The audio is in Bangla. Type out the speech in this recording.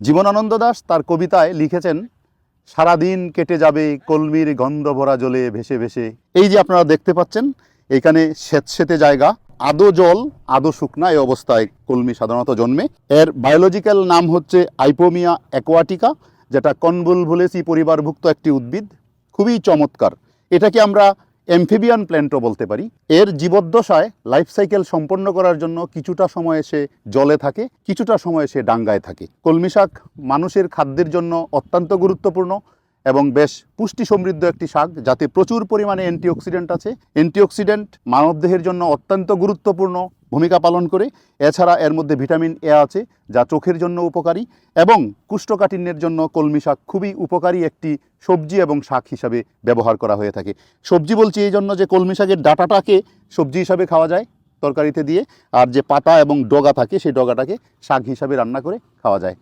জীবনানন্দ দাস তার কবিতায় লিখেছেন, সারাদিন কেটে যাবে কলমির গন্ধ ভরা জলে ভেসে ভেসে। এই যে আপনারা দেখতে পাচ্ছেন, এখানে স্যাঁতসেতে জায়গা, আদো জল, আদো শুকনা এই অবস্থায় কলমি সাধারণত জন্মে। এর বায়োলজিক্যাল নাম হচ্ছে আইপোমিয়া অ্যাকোয়াটিকা, যেটা কনভুলভুলেসি পরিবারভুক্ত একটি উদ্ভিদ। খুবই চমৎকার। এটাকে আমরা অ্যামফিবিয়ান প্ল্যান্টও বলতে পারি। এর জীবদ্দশায় লাইফ সাইকেল সম্পন্ন করার জন্য কিছুটা সময় সে জলে থাকে, কিছুটা সময় সে ডাঙ্গায় থাকে। কলমি শাক মানুষের খাদ্যের জন্য অত্যন্ত গুরুত্বপূর্ণ এবং বেশ পুষ্টি সমৃদ্ধ একটি শাক, যাতে প্রচুর পরিমাণে অ্যান্টিঅক্সিডেন্ট আছে। অ্যান্টিঅক্সিডেন্ট মানবদেহের জন্য অত্যন্ত গুরুত্বপূর্ণ। ভূমিকা পালন করে। এছাড়া এর মধ্যে ভিটামিন এ আছে, যা চোখের জন্য উপকারী এবং কুষ্ঠকাঠিন্যের জন্য কলমি শাক খুবই উপকারী একটি সবজি এবং শাক হিসাবে ব্যবহার করা হয়ে থাকে। সবজি বলছি এই জন্য যে কলমি শাকের ডাটাটাকে সবজি হিসাবে খাওয়া যায় তরকারিতে দিয়ে, আর যে পাতা এবং ডগা থাকে, সেই ডগাটাকে শাক হিসাবে রান্না করে খাওয়া যায়।